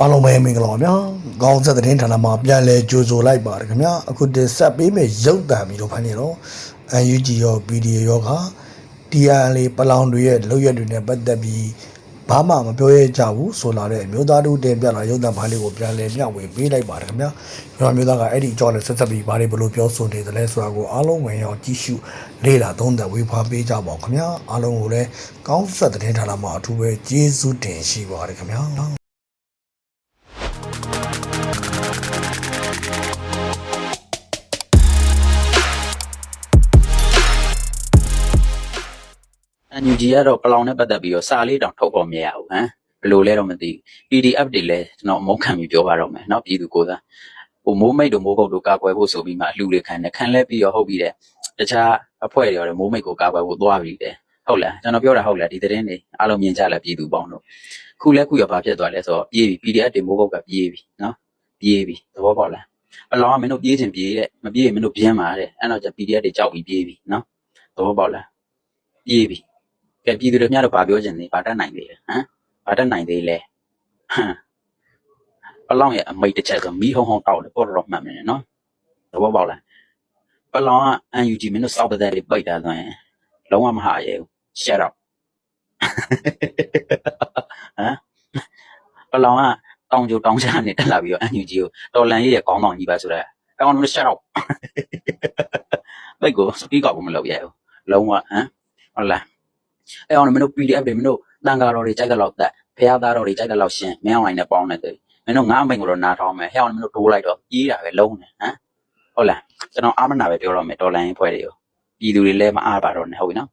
အားလုံးပဲမင်္ဂလာပါဗျာ။ကောင်းဆက်တဲ့ဌာနမှာပြန်လဲကြိုဆိုလိုက်ပါတယ်ခင်ဗျာ။အခုတင်ဆက်ပေးမယ့်ရုပ်သံပြီးတော့ဖန်နေတော့ UNG ရော PDA ရောက TNL ပလောင်တွေရဲ့လောက်ရက်တွေနဲ့ပတ်သက်ပြီးဘာမှမပြောရကြဘူးဆိုလာတဲ့အမျိုးသားတို့တင်ပြလာရုပ်သံဖိုင်လေးကိုပြန်လဲမျှဝေပေးလိုက်ပါတယ်ခင်ဗျာ။ကျွန်တော်မျိုးသားကအဲ့ဒီအကြောင်းနဲ့ဆက်ဆက်ပြီးဘာတွေဘလို့ပြောဆိုနေသလဲဆိုတာကိုအားလုံးဝင်ရောက်ကြည့်ရှုလေ့လာသုံးသပ်ဝေဖန်ပေးကြပါဦးခင်ဗျာ။အားလုံးကိုလည်းကောင်းဆက်တဲ့ဌာနမှာအထူးပဲကျေးဇူးတင်ရှိပါတယ်ခင်ဗျာ။ NUG ကတော့ပလောင်နဲ့ပတ်သက်ပြီးတော့စာလေးတောင်ထုတ်ဖို့မရဘူးဟမ်ဘယ်လိုလဲတော့မသိဘူး PDF တွေလည်းကျွန်တော်အမုန်းခံပြီးပြောပါတော့မယ်เนาะပြည်သူကိုယ်စားဟိုမိုးမိတ်တို့မိုးကုတ်တို့ကာကွယ်ဖို့ဆိုပြီးမှအလှူတွေခံတယ်ခံလဲပြီးတော့ဟုတ်ပြီတဲ့တခြားအဖွဲ့တွေရောမိုးမိတ်ကိုကာကွယ်ဖို့သွားပြီတဲ့ဟုတ်လားကျွန်တော်ပြောတာဟုတ်လားဒီသတင်းတွေအားလုံးမြင်ကြလားပြည်သူပေါင်းတို့ခုလဲခုရဘာဖြစ်သွားလဲဆိုတော့ပြေးပြီ PDF တွေမိုးကုတ်ကပြေးပြီเนาะပြေးပြီသဘောပေါက်လားအလောင်းကမင်းတို့ပြေးချင်ပြေးတဲ့မပြေးရင်မင်းတို့ပြင်းပါတဲ့အဲ့တော့ကျ PDF တွေကြောက်ပြီးပြေးပြီเนาะသဘောပေါက်လားပြေးပြီ ကဲပြည်သူတွေများတော့ဗာပြောချင်နေဗာတတ်နိုင်သေးတယ်ဟမ်ဗာတတ်နိုင်သေးလဲဟမ်ပလောင်ရဲ့အမိတ်တစ်ချက်ဆိုမီးဟုံဟုံတောက်တယ်ပေါ်တော့မှတ်မယ်နော်သဘောပေါက်လားပလောင်ကအန်ယူဂျီမင်းတို့စောက်တဲ့တွေပိတ်တာဆိုရင်လုံးဝမဟာရဲဘူး shut up ဟမ်ပလောင်ကတောင်ကြိုတောင်ချနေတက်လာပြီးတော့အန်ယူဂျီကိုတော်လန်ရေးရဲ့ကောင်းဆောင်ကြီးပါဆိုတော့အဲ့ကောင်တို့ shut up ပိတ်ကိုစပီကာကိုမလုပ်ရဘူးလုံးဝဟမ်ဟုတ်လား အဲ့အောင်မင်းတို့ PDF တွေမင်းတို့တန်ကာတော်တွေကြိုက်တဲ့လောက်တက်ဖះသားတော်တွေကြိုက်တဲ့လောက်ရှင်းမင်းအောင်လိုက်နဲ့ပေါင်းနေတယ်မင်းတို့ငါအမိန်ကိုတော့နားထောင်းမယ်ဟဲ့အောင်မင်းတို့တိုးလိုက်တော့ကြီးတာပဲလုံးနေဟမ်ဟုတ်လားကျွန်တော်အာမနာပဲပြောတော့မယ်တော်လိုင်းဖွဲ့တွေကိုပြည်သူတွေလည်းမအားပါတော့နဲ့ဟုတ်ပြီနော်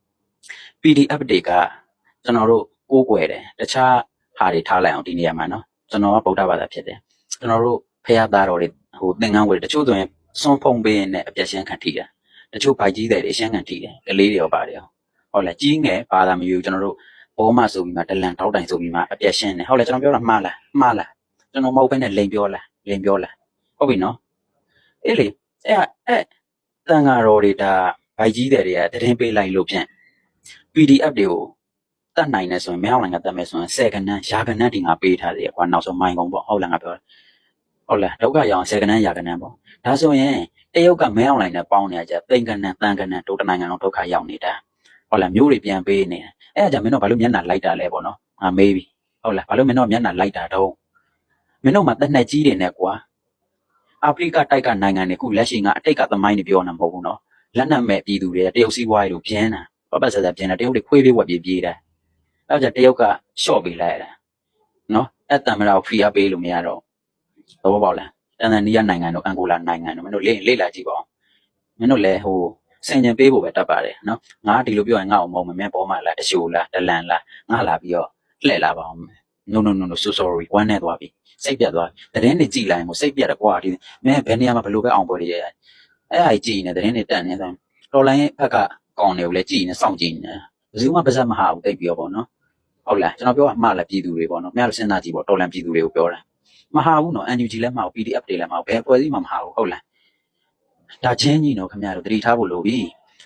PDF တွေကကျွန်တော်တို့ကိုးကွယ်တယ်တခြားဟာတွေထားလိုက်အောင်ဒီနေရာမှာနော်ကျွန်တော်ကဗုဒ္ဓဘာသာဖြစ်တယ်ကျွန်တော်တို့ဖះသားတော်တွေဟိုသင်္ကန်းဝယ်တချို့ဆိုရင်စွန်ဖုံပေးရင်လည်းအပြက်ရှင်းခံထိတာတချို့ဖိုက်ကြီးတွေရှင်းခံထိတယ်ကလေးတွေရောပါတယ် ဟုတ်လားကြီးငယ်ပါတာမယူကျွန်တော်တို့ဘောမဆိုပြီးမှတလန်တောက်တိုင်ဆိုပြီးမှအပြက်ရှင်းတယ်ဟုတ်လားကျွန်တော်ပြောတာမှားလားမှားလားကျွန်တော်မဟုတ်ဘဲနဲ့လိန်ပြောလားလိန်ပြောလားဟုတ်ပြီနော်အေးလေအဲ့အဲ့တန်ဃာတော်တွေဒါဗိုက်ကြီးတွေတွေကတရင်ပေးလိုက်လို့ဖြင့် PDF တွေကိုတတ်နိုင်တယ်ဆိုရင်မင်းအောင်နိုင်ကတတ်မယ်ဆိုရင်ဆယ်ကနန်းရာကနန်းဒီငါပေးထားတယ်ကွာနောက်ဆုံးမိုင်းကုန်ပေါ့ဟုတ်လားငါပြောတာဟုတ်လားဒုက္ခရောင်ဆယ်ကနန်းရာကနန်းပေါ့ဒါဆိုရင်တရုတ်ကမင်းအောင်နိုင်နဲ့ပေါင်းနေကြတိန်ကနန်းတန်ကနန်းဒုတနိုင်ငံလုံးဒုက္ခရောက်နေတာ ဟုတ်လားမျိုးတွေပြန်ပေးနေတယ်အဲ့ဒါကြောင့်မင်းတို့ဘာလို့မျက်နှာလိုက်တာလဲပေါ့နော်ငါမေးပြီဟုတ်လားဘာလို့မင်းတို့မျက်နှာလိုက်တာတော့မင်းတို့မှာတက်နှက်ကြီးတွေနဲ့ကွာအာဖရိကတိုက်ကနိုင်ငံတွေခုလက်ရှိကအတိတ်ကသမိုင်းတွေပြောနေမဟုတ်ဘူးနော်လက်နက်မဲ့ပြည်သူတွေတရုတ်စီးပွားရေးတို့ပြင်းတာပတ်ပတ်ဆက်ဆက်ပြင်းတာတရုတ်တွေခွေးပြေးဝက်ပြေးပြေးတာအဲ့ဒါကြောင့်တရုတ်ကရှော့ပေးလိုက်ရတာနော်အဲ့တံမရာကိုဖီအားပေးလို့မရတော့သဘောပေါက်လားတန်ဇန်နီးယားနိုင်ငံတို့အန်ဂိုလာနိုင်ငံတို့မင်းတို့လေ့လေ့လာကြည့်ပါဦးမင်းတို့လည်းဟို စင်ကြင်ပေးဖို့ပဲတတ်ပါတယ်နော်ငါဒီလိုပြောရင်ငါ့အောင်မဟုတ်မမင်းပေါ်မှာလားတရှိုးလားတလန်လားငါလာပြီးတော့လှည့်လာပါအောင် no no no no so sorry ဝမ်းနဲ့သွားပြီစိတ်ပြတ်သွားတရင်တွေကြည်လိုက်ရင်ကိုစိတ်ပြတ်တယ်ကွာဒီမင်းဘယ်နေရာမှာဘယ်လိုပဲအောင်ပွဲတွေရအဲ့အိုင်ကြည်နေတရင်တွေတက်နေတယ်တော်လိုင်းရဲ့ဘက်ကကောင်းတယ်ကိုလည်းကြည်နေစောင့်ကြည့်နေဘယ်သူမှပါစက်မဟာဘူးတိတ်ပြီးတော့ပေါ့နော်ဟုတ်လားကျွန်တော်ပြောအမှားလားပြည်သူတွေပေါ့နော်မင်းတို့စဉ်းစားကြည့်ပေါ့တော်လန်ပြည်သူတွေကိုပြောတာမဟာဘူးနော် NUG လည်းမဟာဘူး PDF တွေလည်းမဟာဘူးဘယ်ပွဲစည်းမှမဟာဘူးဟုတ်လား ဒါချင်းညီနော်ခင်ဗျားတို့တတိထားဖို့လိုပြီ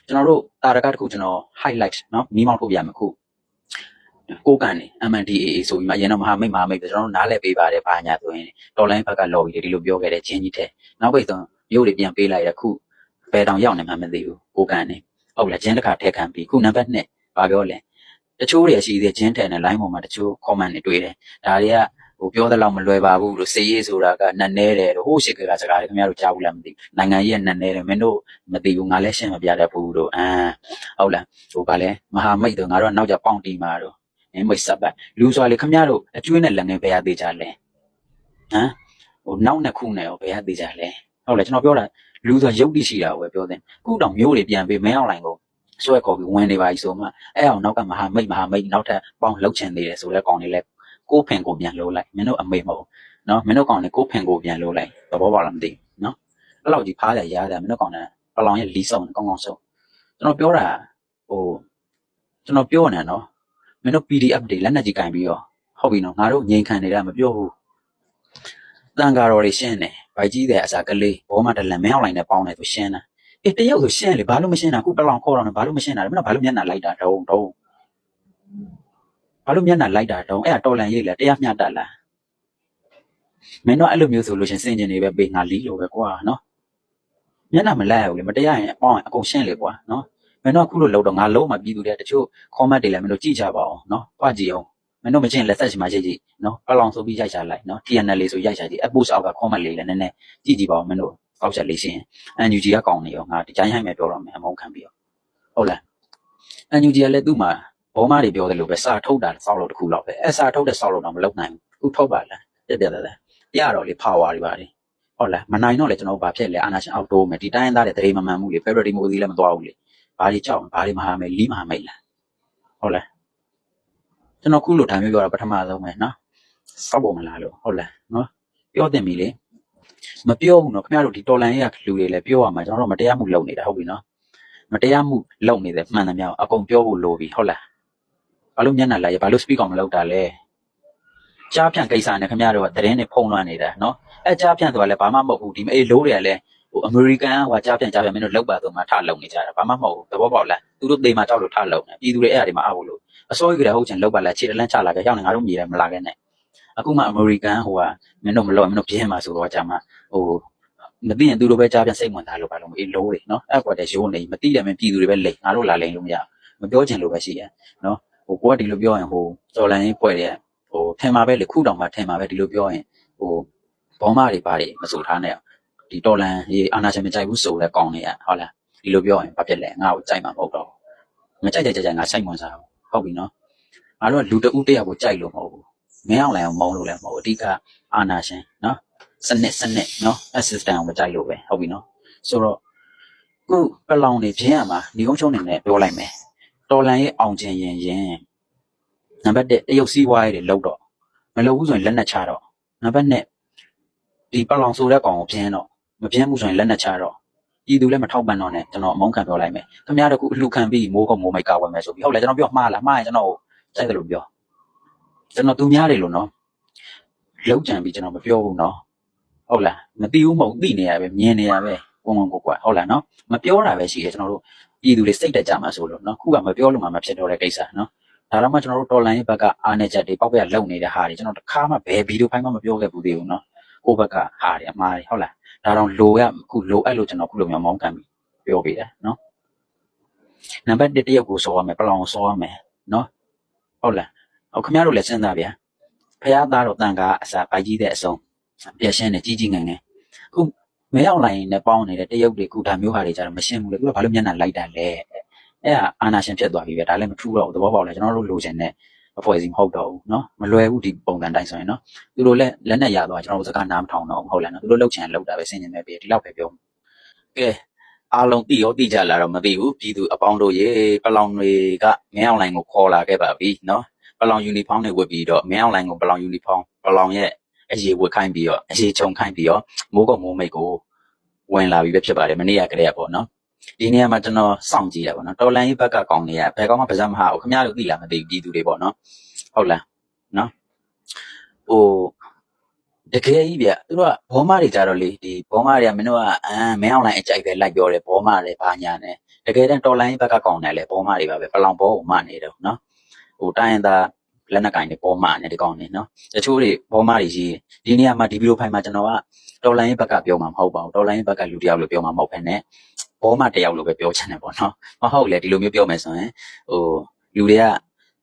ကျွန်တော်တို့တာရကတစ်ခုကျွန်တော် highlight နော်မိမောက်ထုတ်ပြမှာခုကိုကန်နေ MNDAA ဆိုပြီးမှရန်တော်မဟာမိတ်မဟာမိတ်ကျွန်တော်တို့နားလည်ပေးပါတယ်ဘာညာဆိုရင်တော်လိုင်းဘက်က lobby တွေဒီလိုပြောခဲ့တဲ့ချင်းကြီးတဲ့နောက်ပိတ်ဆုံးရုပ်တွေပြန်ပေးလိုက်တဲ့ခုဘယ်တောင်ရောက်နေမှမသိဘူးကိုကန်နေဟုတ်လားဂျင်းတစ်ခါထည့်ခံပြီးခုနံပါတ်2ဘာပြောလဲတချို့တွေရှိသေးဂျင်းထန်တဲ့ line ပေါ်မှာတချို့ comment တွေတွေ့တယ်ဒါတွေက ဟိုပြောသလောက်မလွယ်ပါဘူးလို့စေရေးဆိုတာကနတ်နဲတယ်လို့ဟိုးရှိကကစကားတွေခင်ဗျားတို့ကြားဘူးလားမသိဘူးနိုင်ငံကြီးကနတ်နဲတယ်မင်းတို့မသိဘူးငါလည်းရှင်းမပြတတ်ဘူးလို့အမ်ဟုတ်လားဟိုကလည်းမဟာမိတ်တို့ငါတို့ကနောက်ကြပေါင်းတီမာတို့အင်းမိတ်ဆက်ပတ်လူစွာလေခင်ဗျားတို့အကျွေးနဲ့လက်ငယ်ဘယ်ရသေးကြလဲဟမ်ဟိုနောက်နှစ်ခုနဲ့ရောဘယ်ရသေးကြလဲဟုတ်လားကျွန်တော်ပြောတာလူစွာရုပ်တိရှိတာကိုပဲပြောတယ်ခုတောင်မျိုးတွေပြန်ပြီးမင်းအောင်လိုင်းကိုဆွဲခေါ်ပြီးဝင်နေပါ E ဆိုမှအဲ့အောင်နောက်ကမဟာမိတ်မဟာမိတ်နောက်ထပ်ပေါင်းလှုပ်ချင်သေးတယ်ဆိုလဲကောင်းနေလဲ ကိုဖင်ကိုပြန်လို့လိုက်မင်းတို့အမိတ်မဟုတ်နော်မင်းတို့ကောင်းနေကိုဖင်ကိုပြန်လို့လိုက်သဘောပေါက်လားမသိဘူးနော်အဲ့လောက်ကြီးဖားရရရတယ်မင်းတို့ကောင်းနေပလောင်ရဲ့လီဆောင်ကောင်းကောင်းဆုံးကျွန်တော်ပြောတာဟိုကျွန်တော်ပြောနေနော်မင်းတို့ PDF တွေလက်နက်ကြီးကင်ပြီးတော့ဟုတ်ပြီနော်ငါတို့ငြိမ်ခံနေတာမပြောဘူးတန်ကာတော်တွေရှင်းတယ်ဗိုက်ကြီးတဲ့အစာကလေးဘောမတလန်မင်းအောင်လိုက်နဲ့ပေါင်းတယ်သူရှင်းတာအေးတယောက်ဆိုရှင်းလေဘာလို့မရှင်းတာခုပလောင်ခေါ်တော့ဘာလို့မရှင်းတာလဲမင်းတို့ဘာလို့မျက်နှာလိုက်တာတုံးတုံး ဘာလို့မျက်နှာလိုက်တာတုံးအဲ့ဒါတော်လန်ရေးလေတရားမျှတတ်လားမင်းတို့အဲ့လိုမျိုးဆိုလို့ရှရင်စင်ကျင်နေပဲပေးငါလီးလို့ပဲကွာနော်မျက်နှာမလိုက်ရဘူးလေမတရားရင်အပေါင်းအကုန်ရှင်းလေကွာနော်မင်းတို့အခုလိုလောက်တော့ငါလုံးမပြီးသူတဲ့တချို့ comment တွေလည်းမင်းတို့ကြည့်ကြပါအောင်နော်ကြွကြည့်အောင်မင်းတို့မကျင်လက်ဆက်ချင်မှကြည့်ကြည့်နော်ပလောင်ဆိုပြီးရိုက်ချလိုက်နော် TNL လေးဆိုရိုက်ချကြည့် post အောက်က comment လေးလည်းနည်းနည်းကြည့်ကြည့်ပါအောင်မင်းတို့အောက်ချက်လေးရှင်း NUG ကကောင်းနေရောငါဒီတိုင်းဟိုင်းမဲ့ပြောတော့မယ်အမုန်းခံပြီးတော့ဟုတ်လား NUG ကလည်းသူ့မှာ ဘောမတွေပြောတယ်လို့ပဲစာထုတ်တာစောက်လို့တစ်ခုလောက်ပဲအဲစာထုတ်တဲ့စောက်လို့တော့မလုပ်နိုင်ဘူးခုထုတ်ပါလားပြပြတယ်ပြတော့လေ power တွေပါတယ်ဟုတ်လားမနိုင်တော့လေကျွန်တော်ဘာဖြစ်လဲအာနာရှင်အောက်တိုးမယ်ဒီတိုင်းသားတဲ့တရေမမှန်ဘူးလေ February မိုးသီးလည်းမသွားဘူးလေဘာတွေကြောက်ဘာတွေမဟာမယ်လီးမဟာမိတ်လားဟုတ်လားကျွန်တော်ခုလိုတိုင်းမျိုးပြောတာပထမဆုံးပဲနော်စောက်ပုံမလားလို့ဟုတ်လားနော်ပြောတင်ပြီလေမပြောဘူးနော်ခင်ဗျားတို့ဒီတော်လန်ရေးကလူတွေလည်းပြောရမှာကျွန်တော်တို့မတရားမှုလုပ်နေတာဟုတ်ပြီနော်မတရားမှုလုပ်နေတယ်မှန်တယ်များအကုန်ပြောဖို့လိုပြီဟုတ်လား ဘာလို့မျက်နှာလိုက်ရဘာလို့ speak အောင်မလုပ်တာလဲကြားဖြန့်ကိစ္စနဲ့ခင်ဗျားတို့ကတရင်နဲ့ဖုံးလွှမ်းနေတာနော်အဲကြားဖြန့်ဆိုတာလည်းဘာမှမဟုတ်ဘူးဒီမအေးလို့တွေကလည်းဟိုအမေရိကန်ကကြားဖြန့်ကြားဖြန့်မင်းတို့လောက်ပါတော့မှထလုံနေကြတာဘာမှမဟုတ်ဘူးသဘောပေါက်လားသူတို့သေမှာကြောက်လို့ထလုံနေပြည်သူတွေအဲ့အရာတွေမှာအဖို့လို့အစိုးရကလည်းဟုတ်ချင်လောက်ပါလားခြေတလန်းချလာခဲ့ရောက်နေငါတို့မြေတယ်မလာခဲ့နဲ့အခုမှအမေရိကန်ဟိုကမင်းတို့မလို့မင်းတို့ပြင်းမှာဆိုတော့ကြာမှဟိုမသိရင်သူတို့ပဲကြားပြန်စိတ်ဝင်စားလို့ပါလို့အေးလို့တွေနော်အဲ့ကွာတဲ့ရိုးနေမသိတယ်မင်းပြည်သူတွေပဲလိန်ငါတို့လာလိန်လို့မရမပြောချင်လို့ပဲရှိရနော် ဟိုကိုကဒီလိုပြောရင်ဟိုစော်လန်ရေးပွဲတဲ့ဟိုထင်မှာပဲလေခုတောင်မှထင်မှာပဲဒီလိုပြောရင်ဟိုဘောမတွေပါတယ်မဆိုထားနဲ့ဒီတော်လန်ရေးအာနာရှင်မကြိုက်ဘူးဆိုလဲကောင်းနေရဟုတ်လားဒီလိုပြောရင်ဘာဖြစ်လဲငါ့ကိုကြိုက်မှာမဟုတ်တော့မကြိုက်ကြိုက်ကြိုက်ငါစိတ်ဝင်စားဟုတ်ပြီနော်ငါတို့ကလူတဦးတယောက်ကိုကြိုက်လို့မဟုတ်ဘူးမင်းအောင်လည်းမုန်းလို့လည်းမဟုတ်ဘူးအဓိကအာနာရှင်နော်စနစ်စနစ်နော် assistant ကိုမကြိုက်လို့ပဲဟုတ်ပြီနော်ဆိုတော့ခုပလောင်နေခြင်းရမှာညီကုန်းချုံနေနဲ့ပြောလိုက်မယ် တော်လန်ရဲ့အောင်ခြင်းရင်ရင်နံပါတ်1တရုတ်စည်းဝါးရေးတွေလောက်တော့မလုပ်ဘူးဆိုရင်လက်နက်ချတော့နံပါတ်2ဒီပလောင်ဆိုတဲ့ကောင်ကိုပြင်းတော့မပြင်းဘူးဆိုရင်လက်နက်ချတော့ပြည်သူလည်းမထောက်ပံ့တော့နဲ့ကျွန်တော်အမုန်းခံပြောလိုက်မယ်ခင်ဗျားတို့ခုအလှခံပြီးမိုးကုတ်မိုးမိုက်ကာဝယ်မယ်ဆိုပြီးဟုတ်လဲကျွန်တော်ပြောမှားလားမှားရင်ကျွန်တော်ကြိုက်တယ်လို့ပြောကျွန်တော်သူများတွေလို့နော်လောက်ကြံပြီးကျွန်တော်မပြောဘူးနော်ဟုတ်လားမသိဘူးမဟုတ်သိနေရပဲမြင်နေရပဲဝင်ဝင်ကိုကွာဟုတ်လားနော်မပြောတာပဲရှိတယ်ကျွန်တော်တို့ ပြည်သူတွေစိတ်တက်ကြမှာဆိုလို့နော်ခုကမပြောလို့မှမဖြစ်တော့တဲ့ကိစ္စနော်ဒါတော့မှကျွန်တော်တို့တော်လိုင်းရဲ့ဘက်ကအာနေချက်တွေပောက်ပြလုံနေတဲ့ဟာတွေကျွန်တော်တစ်ခါမှဘယ်ဗီဒီယိုဖိုင်မှမပြောခဲ့ဘူးသေးဘူးနော်ကိုယ့်ဘက်ကဟာတွေအမှားတွေဟုတ်လားဒါတော့လိုရခုလိုအဲ့လိုကျွန်တော်ခုလိုမျိုးမောင်းကန်ပြီးပြောပေးတယ်နော်နံပါတ်1တရုတ်ကိုစောရမယ်ပလောင်ကိုစောရမယ်နော်ဟုတ်လားဟုတ်ခင်ဗျားတို့လည်းစဉ်းစားဗျာဖះသားတော့တန်ကားအစာပိုက်ကြီးတဲ့အစုံပြည့်ရှင်းနေကြီးကြီးငယ်ငယ်အခု မဲအောင်လိုင်းနဲ့ပေါင်းနေတဲ့တရုတ်တွေခုဒါမျိုးဟာတွေကြတော့မရှင်းဘူးလေသူကဘာလို့မျက်နှာလိုက်တာလဲအဲ့ဒါအာနာရှင်ဖြစ်သွားပြီပဲဒါလည်းမထူးတော့ဘူးသဘောပေါက်လဲကျွန်တော်တို့လိုချင်တဲ့အဖွဲ့အစည်းမဟုတ်တော့ဘူးเนาะမလွယ်ဘူးဒီပုံစံတိုင်းဆိုရင်เนาะသူတို့လည်းလက်နဲ့ရသွားကျွန်တော်တို့စကားနားမထောင်တော့ဘူးဟုတ်လားเนาะသူတို့လောက်ချင်လောက်တာပဲဆင်ញင်မဲ့ပြီဒီလောက်ပဲပြောကဲအားလုံးသိရောသိကြလာတော့မသိဘူးပြည်သူအပေါင်းတို့ရေပလောင်တွေကမဲအောင်လိုင်းကိုခေါ်လာခဲ့ပါပြီเนาะပလောင်ယူနီဖောင်းတွေဝတ်ပြီးတော့မဲအောင်လိုင်းကိုပလောင်ယူနီဖောင်းပလောင်ရဲ့ အရေးဝတ်ခိုင်းပြီးတော့အရေးချုံခိုင်းပြီးတော့မိုးကုတ်မိုးမိတ်ကိုဝင်လာပြီးပဲဖြစ်ပါတယ်မနေ့ကကလေးကပေါ့နော်ဒီနေရာမှာကျွန်တော်စောင့်ကြည့်ရပါတော့တော်လန်ရေးဘက်ကကောင်းနေရဘယ်ကောင်းမှပါစမ်းမဟာဘူးခင်ဗျားတို့သိလားမသိဘူးပြည်သူတွေပေါ့နော်ဟုတ်လားနော်ဟိုတကယ်ကြီးဗျသူတို့ကဘောမတွေကြတော့လေဒီဘောမတွေကမင်းတို့ကအမ်မင်းအောင်လိုင်းအကြိုက်ပဲလိုက်ပြောတယ်ဘောမတွေဘာညာနဲ့တကယ်တမ်းတော်လိုင်းရေးဘက်ကကောင်းတယ်လေဘောမတွေပါပဲပလောင်ဘောကိုမနေတော့နော်ဟိုတိုင်းရင်းသား လက်နက်ကင်တွေဘောမနဲ့ဒီကောင်းနေနော်တချို့တွေဘောမတွေရေးဒီနေရာမှာဒီဗီဒီယိုဖိုင်မှာကျွန်တော်ကတော်လိုင်းဘက်ကပြောမှာမဟုတ်ပါဘူးတော်လိုင်းဘက်ကလူတစ်ယောက်လို့ပြောမှာမဟုတ်ဘဲနဲ့ဘောမတစ်ယောက်လို့ပဲပြောချင်တယ်ပေါ့နော်မဟုတ်လေဒီလိုမျိုးပြောမယ်ဆိုရင်ဟိုလူတွေက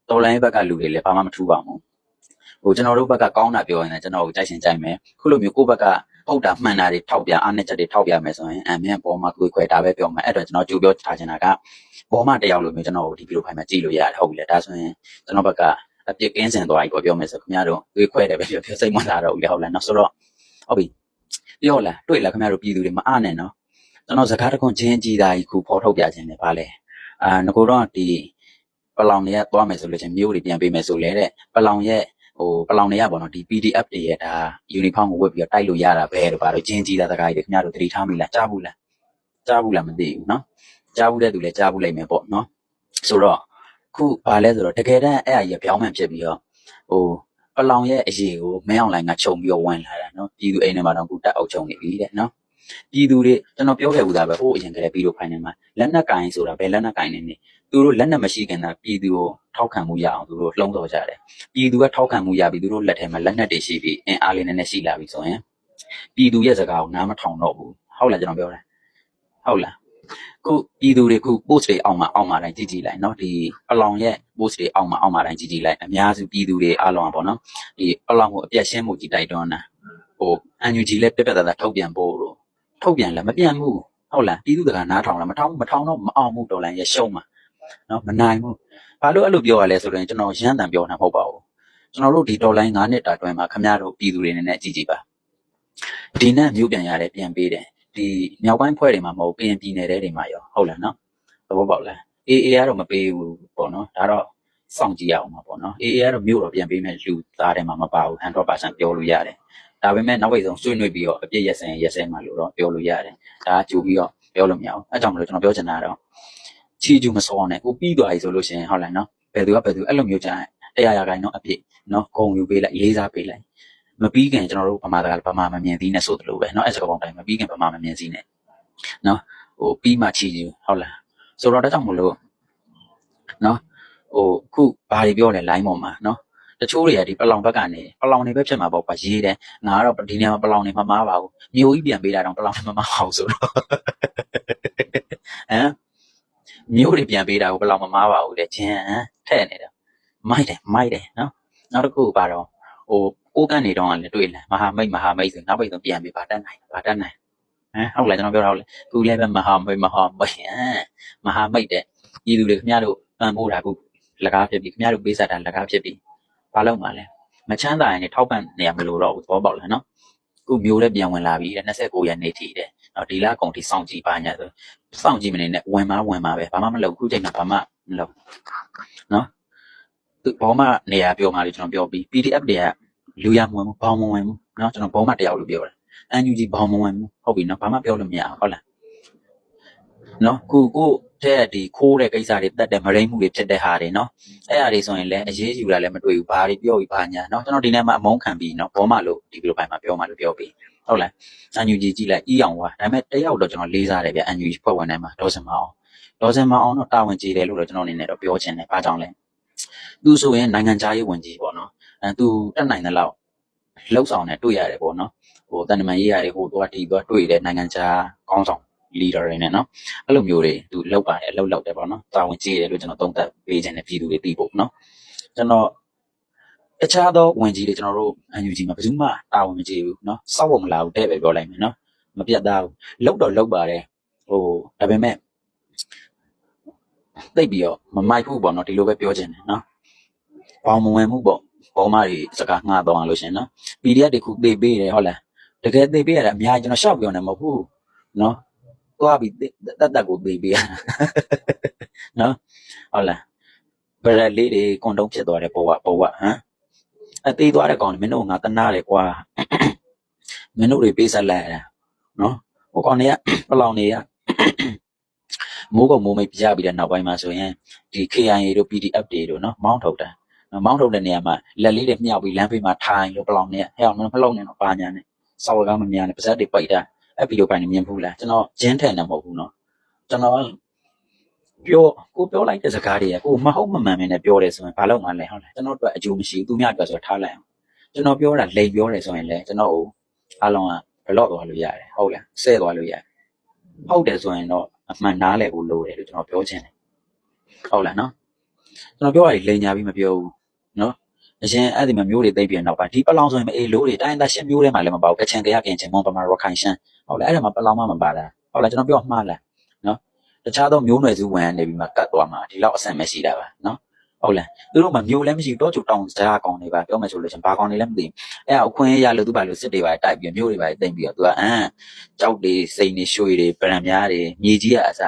တော်လိုင်းဘက်ကလူတွေလည်းဘာမှမထူးပါဘူးဟိုကျွန်တော်တို့ဘက်ကကောင်းတာပြောရင်လည်းကျွန်တော်ကိုကြိုက်ရှင်ကြိုက်မယ်ခုလိုမျိုးကိုယ့်ဘက်ကဟုတ်တာမှန်တာတွေထောက်ပြအားနဲ့ချက်တွေထောက်ပြမယ်ဆိုရင်အမြန်ဘောမကွေခွဲတာပဲပြောမှာအဲ့တော့ကျွန်တော်ကြိုပြောထားချင်တာကဘောမတစ်ယောက်လို့မျိုးကျွန်တော်ဒီဗီဒီယိုဖိုင်မှာကြည့်လို့ရတယ်ဟုတ်ပြီလေဒါဆိုရင်ကျွန်တော်ဘက်က အပြစ်ကင်းစင်သွားပြီပေါ့ပြောမယ်ဆိုခင်ဗျားတို့တွေးခွဲတယ်ပဲပြောပြောစိတ်ဝင်စားတော့ဘူးလေဟုတ်လားနော်ဆိုတော့ဟုတ်ပြီပြောလားတွေ့လားခင်ဗျားတို့ပြည်သူတွေမအားနဲ့နော်ကျွန်တော်စကားတခွန်ချင်းကြည်တာကြီးခုဖော်ထုတ်ပြခြင်းနဲ့ဗာလဲအာငကိုတော့ဒီပလောင်တွေကသွားမယ်ဆိုလို့ချင်းမျိုးတွေပြန်ပေးမယ်ဆိုလဲတဲ့ပလောင်ရဲ့ဟိုပလောင်တွေကပေါ့နော်ဒီ PDF တွေရဲ့ဒါ uniform ကိုဝတ်ပြီးတော့တိုက်လို့ရတာပဲတို့ဗာလို့ချင်းကြည်တာစကားကြီးတွေခင်ဗျားတို့သတိထားမိလားကြားဘူးလားကြားဘူးလားမသိဘူးနော်ကြားဘူးတဲ့သူလည်းကြားဘူးလိမ့်မယ်ပေါ့နော်ဆိုတော့ ခုဘာလဲဆိုတော့တကယ်တမ်းအဲ့အကြီးကပြောင်းမှန်ဖြစ်ပြီးတော့ဟိုပလောင်ရဲ့အရေးကိုမင်းအောင်လိုင်းကခြုံပြီးတော့ဝင်လာတာနော်ပြည်သူအိမ်ထဲမှာတော့ခုတက်အုပ်ချုံနေပြီတဲ့နော်ပြည်သူတွေကျွန်တော်ပြောခဲ့ဦးသားပဲဟိုအရင်ကလေးပြီးတော့ဖိုင်နယ်မှာလက်နက်ကင်ဆိုတာဘယ်လက်နက်ကင်နေနေသူတို့လက်နက်မရှိခင်တာပြည်သူကိုထောက်ခံမှုရအောင်သူတို့လှုံ့ဆော်ကြတယ်ပြည်သူကထောက်ခံမှုရပြီးသူတို့လက်ထဲမှာလက်နက်တွေရှိပြီးအင်အားလေးနည်းနည်းရှိလာပြီဆိုရင်ပြည်သူရဲ့စကားကိုနားမထောင်တော့ဘူးဟုတ်လားကျွန်တော်ပြောတာဟုတ်လား ခုပြည်သူတွေခု post တွေအောက်မှာအောက်မှာတိုင်းကြည့်ကြည့်လိုက်နော်ဒီအလောင်ရဲ့ post တွေအောက်မှာအောက်မှာတိုင်းကြည့်ကြည့်လိုက်အများစုပြည်သူတွေအားလုံးอ่ะပေါ့နော်ဒီအလောင်ကိုအပြတ်ရှင်းမှုကြည့်တိုက်တွန်းတာဟို NUG လည်းပြက်ပြက်သားသားထုတ်ပြန်ဖို့လို့ထုတ်ပြန်လည်းမပြန်ဘူးဟုတ်လားပြည်သူကနားထောင်လားမထောင်မထောင်တော့မအောင်ဘူးဒေါ်လာရဲ့ရှုံးမှာနော်မနိုင်ဘူးဘာလို့အဲ့လိုပြောရလဲဆိုတော့ကျွန်တော်ရမ်းတန်ပြောတာမဟုတ်ပါဘူးကျွန်တော်တို့ဒီဒေါ်လာ9နှစ်တာတွင်းမှာခမရတို့ပြည်သူတွေနဲ့အကြည့်ကြည့်ပါဒီနဲ့မြို့ပြန်ရတယ်ပြန်ပေးတယ် ဒီမြောက်ပိုင်းဖွဲ့တွေမှာမဟုတ်ပြင်ပြည်နယ်တွေမှာရောဟုတ်လားနော်သဘောပေါက်လားအေးအေးကတော့မပေးဘူးပေါ့နော်ဒါတော့စောင့်ကြည့်ရအောင်ပါပေါ့နော်အေးအေးကတော့မြို့တော့ပြန်ပေးမယ်လူသားထဲမှာမပါဘူး100%ပြောလို့ရတယ်ဒါပေမဲ့နောက်ပိတ်ဆုံးဆွေးနွေးပြီးတော့အပြည့်ရက်စင်ရက်စင်မှလို့တော့ပြောလို့ရတယ်ဒါကကြိုပြီးတော့ပြောလို့မရဘူးအဲကြောင့်မလို့ကျွန်တော်ပြောချင်တာကတော့ချီကျူမစောနဲ့ကိုပြီးသွားပြီဆိုလို့ရှိရင်ဟုတ်လားနော်ဘယ်သူကဘယ်သူအဲ့လိုမျိုးကြရင်တရားရခိုင်တော့အပြည့်နော်ဂုံယူပေးလိုက်လေးစားပေးလိုက် မပြီးခင်ကျွန်တော်တို့ဗမာတကဗမာမမြင်သေးနဲ့ဆိုသလိုပဲเนาะအဲ့စကားပေါင်းတိုင်းမပြီးခင်ဗမာမမြင်စည်းနဲ့เนาะဟိုပြီးမှချီကျူဟုတ်လားဆိုတော့ဒါကြောင့်မလို့เนาะဟိုခုဘာတွေပြောလဲ line ပေါ်မှာเนาะတချို့တွေကဒီပလောင်ဘက်ကနေပလောင်နေပဲဖြစ်မှာပေါ့ကွာရေးတယ်ငါကတော့ဒီနေရာမှာပလောင်နေမှာမမားပါဘူးမျိုးကြီးပြန်ပေးတာတော့ပလောင်နေမှာမမားပါဘူးဆိုတော့ဟမ်မျိုးတွေပြန်ပေးတာကိုပလောင်မမားပါဘူးတဲ့ဂျင်းထဲ့နေတယ်မိုက်တယ်မိုက်တယ်เนาะနောက်တစ်ခုပါတော့ဟို ကိုးကန်နေတော့လည်းတွေ့လဲမဟာမိတ်မဟာမိတ်ဆိုနောက်ပိတ်ဆုံးပြန်ပေးပါတတ်နိုင်ပါတတ်နိုင်ဟမ်ဟုတ်လားကျွန်တော်ပြောတာဟုတ်လေခုလည်းပဲမဟာမိတ်မဟာမိတ်ဟမ်မဟာမိတ်တဲ့ဤသူတွေခင်ဗျားတို့ပန်ဖို့တာခုလကားဖြစ်ပြီခင်ဗျားတို့ပေးစားတာလကားဖြစ်ပြီဘာလို့မှလဲမချမ်းသာရင်လည်းထောက်ပံ့နေရမလို့တော့ဘူးသဘောပေါက်လားနော်ခုမျိုးလည်းပြန်ဝင်လာပြီတဲ့29ရက်နေ့ထိတဲ့နော်ဒီလကုန်ထိစောင့်ကြည့်ပါညာဆိုစောင့်ကြည့်မနေနဲ့ဝင်မဝင်ပါပဲဘာမှမလုပ်ခုချိန်ကဘာမှမလုပ်နော်သူဘောမနေရာပြောမှလေကျွန်တော်ပြောပြီး PDF တွေက လူရမဝင်ဘူးဘောင်မဝင်ဘူးနော်ကျွန်တော်ဘောမတယောက်လို့ပြောတယ် NUG ဘောင်မဝင်ဘူးဟုတ်ပြီနော်ဘာမှပြောလို့မရဘူးဟုတ်လားနော်ခုကိုတဲ့ဒီခိုးတဲ့ကိစ္စတွေတက်တဲ့မရိမ့်မှုတွေဖြစ်တဲ့ဟာတွေနော်အဲ့ဟာတွေဆိုရင်လည်းအရေးယူတာလည်းမတွေ့ဘူးဘာတွေပြောပြီးဘာညာနော်ကျွန်တော်ဒီနေ့မှအမုန်းခံပြီးနော်ဘောမလို့ဒီဗီဒီယိုပိုင်းမှာပြောမှလို့ပြောပြီးဟုတ်လား NUG ကြည့်လိုက်အီအောင်ဝါဒါပေမဲ့တယောက်တော့ကျွန်တော်လေးစားတယ်ဗျ NUG ဖွဲ့ဝင်တိုင်းမှာဒေါ်စင်မအောင်ဒေါ်စင်မအောင်တော့တာဝန်ကြီးတယ်လို့တော့ကျွန်တော်အနေနဲ့တော့ပြောချင်တယ်ဘာကြောင့်လဲသူဆိုရင်နိုင်ငံခြားရေးဝန်ကြီးပေါ့နော် အဲသူတက်နိုင်တဲ့လောက်လှုပ်ဆောင်နေတွေ့ရတယ်ပေါ့နော်ဟိုတန်တမန်ရေးရတယ်ဟိုတော့ဒီတော့တွေ့တယ်နိုင်ငံခြားကောင်းဆောင် leader တွေနဲ့နော်အဲ့လိုမျိုးတွေသူလောက်ပါတယ်အလုပ်လောက်တယ်ပေါ့နော်တာဝန်ကြီးတယ်လို့ကျွန်တော်သုံးသပ်ပေးခြင်းနဲ့ပြည်သူတွေသိဖို့နော်ကျွန်တော်တခြားသောဝင်ကြီးတွေကျွန်တော်တို့ UNG မှာဘယ်သူမှတာဝန်မကြီးဘူးနော်စောက်ဖို့မလာဘူးတဲ့ပဲပြောလိုက်မယ်နော်မပြတ်သားဘူးလောက်တော့လောက်ပါတယ်ဟိုဒါပေမဲ့သိပ်ပြီးတော့မမိုက်ဘူးပေါ့နော်ဒီလိုပဲပြောခြင်းတယ်နော်ဘောင်မဝင်မှုပေါ့ ဘောမတွေစကားငှားတော့လို့ရှင်နော် PDF တွေခုသိပေးတယ်ဟုတ်လားတကယ်သိပေးရတာအများကြီးကျွန်တော်ရှောက်ပြောနေမဟုတ်ဘူးနော်သွားပြီးတတ်တတ်ကိုသိပေးရနော်ဟုတ်လားဗရက်လေးတွေကွန်တုံးဖြစ်သွားတယ်ဘဝဘဝဟမ်အသေးသွားတဲ့ကောင်မင်းတို့ငါတနာတယ်ကွာမင်းတို့တွေပေးဆက်လိုက်ရတာနော်ဟိုကောင်တွေကပလောင်တွေကမိုးကုံမိုးမိတ်ပြရပြီးတဲ့နောက်ပိုင်းမှာဆိုရင်ဒီ KIA တို့ PDF တွေတို့နော်မောင်းထုတ်တာ မောင်းထုတ်တဲ့နေရာမှာလက်လေးတွေမြှောက်ပြီးလမ်းဖေးမှာထိုင်လို့ပလောင်တွေကဟဲ့အောင်မလုံးနဲ့တော့ပါညာနဲ့စောက်ကားမများနဲ့ပါဇက်တွေပိတ်တာအဲ့ဗီဒီယိုပိုင်းနေမြင်ဘူးလားကျွန်တော်ဂျင်းထန်နေမဟုတ်ဘူးနော်ကျွန်တော်ပြောကိုပြောလိုက်တဲ့စကားတွေကကိုမဟုတ်မမှန်မင်းနဲ့ပြောတယ်ဆိုရင်ဘာလို့မှလဲဟုတ်လားကျွန်တော်တို့အကျိုးမရှိဘူးသူများအတွက်ဆိုထားလိုက်အောင်ကျွန်တော်ပြောတာလိန်ပြောတယ်ဆိုရင်လည်းကျွန်တော်ကိုအားလုံးကဘလော့သွားလို့ရတယ်ဟုတ်လားဆဲသွားလို့ရတယ်ဟုတ်တယ်ဆိုရင်တော့အမှန်နားလည်ဖို့လိုတယ်လို့ကျွန်တော်ပြောချင်တယ်ဟုတ်လားနော်ကျွန်တော်ပြောရည်လိန်ညာပြီးမပြောဘူး နော်အရင်အဲ့ဒီမှာမျိုးတွေသိပ်ပြီးတော့ပါဒီပလောင်ဆိုရင်မအေးလို့တွေတိုင်းသားရှင်းမျိုးတွေမှလည်းမပါဘူးကချင်ကြရခင်ချင်မွန်ပမာရခိုင်ရှမ်းဟုတ်လားအဲ့ဒါမှပလောင်မှမပါတာဟုတ်လားကျွန်တော်ပြောမှားလားနော်တခြားသောမျိုးနွယ်စုဝင်နေပြီးမှကတ်သွားမှာဒီလောက်အဆင်မရှိတာပါနော်ဟုတ်လားသူတို့မှမျိုးလည်းမရှိတော့ကျတောင်ကြားကောင်တွေပါပြောမယ်ဆိုလို့ချင်းဘာကောင်တွေလည်းမသိဘူးအဲ့အခွင့်ရလို့သူပါလို့စစ်တွေပါတိုက်ပြီးမျိုးတွေပါတိမ့်ပြီးတော့သူကအမ်ကြောက်တွေစိန်တွေရွှေတွေပရံများတွေမြေကြီးကအစ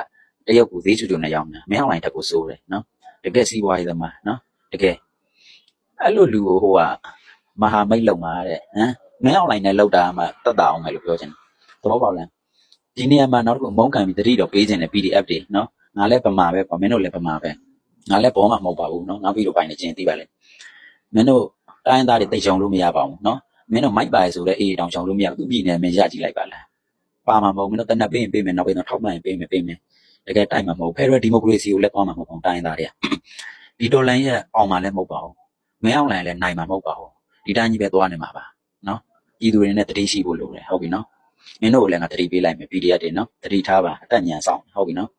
တရုတ်ကိုသေးချူချူနဲ့ရောင်းတာမင်းအောင်လိုင်းတက်ကိုစိုးတယ်နော်တကယ်စီးပွားရေးသမားနော်တကယ် အဲ့လိုလူကိုဟိုကမဟာမိတ်လုံမှာတဲ့ဟမ်မင်းအောင်လိုင်းနဲ့လောက်တာမှတက်တာအောင်မယ်လို့ပြောချင်တယ်သဘောပေါက်လားဒီနေရာမှာနောက်တစ်ခုမုန်းခံပြီးတတိတော့ပေးခြင်းနဲ့ PDF တွေနော်ငါလည်းပမာပဲပေါ့မင်းတို့လည်းပမာပဲငါလည်းဘောမှမဟုတ်ပါဘူးနော်နောက်ပြီးတော့ပိုင်းနေခြင်းသိပါလေမင်းတို့တိုင်းသားတွေတိတ်ချုံလို့မရပါဘူးနော်မင်းတို့မိုက်ပါလေဆိုတော့အေးတောင်ချုံလို့မရဘူးသူပြည်နယ်မင်းရကြည့်လိုက်ပါလားဟပါမှာမဟုတ်ဘူးမင်းတို့တနက်ပေးရင်ပေးမယ်နောက်ပေးတော့ထောက်ပံ့ရင်ပေးမယ်ပေးမယ်တကယ်တိုက်မှာမဟုတ်ဖက်ဒရယ်ဒီမိုကရေစီကိုလက်သွားမှာမဟုတ်ဘူးတိုင်းသားတွေကဒီဒေါ်လာရဲ့အောင်မှာလည်းမဟုတ်ပါဘူး မင်းအောင်လိုင်းလည်းနိုင်မှာမဟုတ်ပါဘူးဒီတိုင်းကြီးပဲသွားနေမှာပါနော်ပြည်သူတွေနဲ့တတိရှိဖို့လိုတယ်ဟုတ်ပြီနော်မင်းတို့ကိုလည်းငါတတိပေးလိုက်မယ် PDF တွေနော်တတိထားပါအတက်ညံဆောင်ဟုတ်ပြီနော်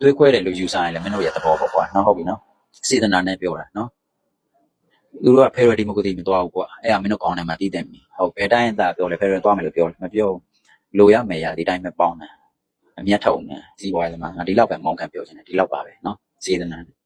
သွေးခွဲတယ်လူယူဆရင်လည်းမင်းတို့ရဲ့သဘောပေါ့ကွာနော်ဟုတ်ပြီနော်စေတနာနဲ့ပြောတာနော်သူတို့က federal democracy မသွားဘူးကွာအဲ့ဒါမင်းတို့ကောင်းတယ်မှာတည်တယ်မင်းဟုတ်ဘယ်တိုင်းသာပြောလဲ federal သွားမယ်လို့ပြောမပြောလိုရမယ်ရဒီတိုင်းပဲပေါင်းတယ်အမျက်ထုံတယ်စီးပွားရေးသမားငါဒီလောက်ပဲမောင်းခံပြောချင်တယ်ဒီလောက်ပါပဲနော်စေတနာနဲ့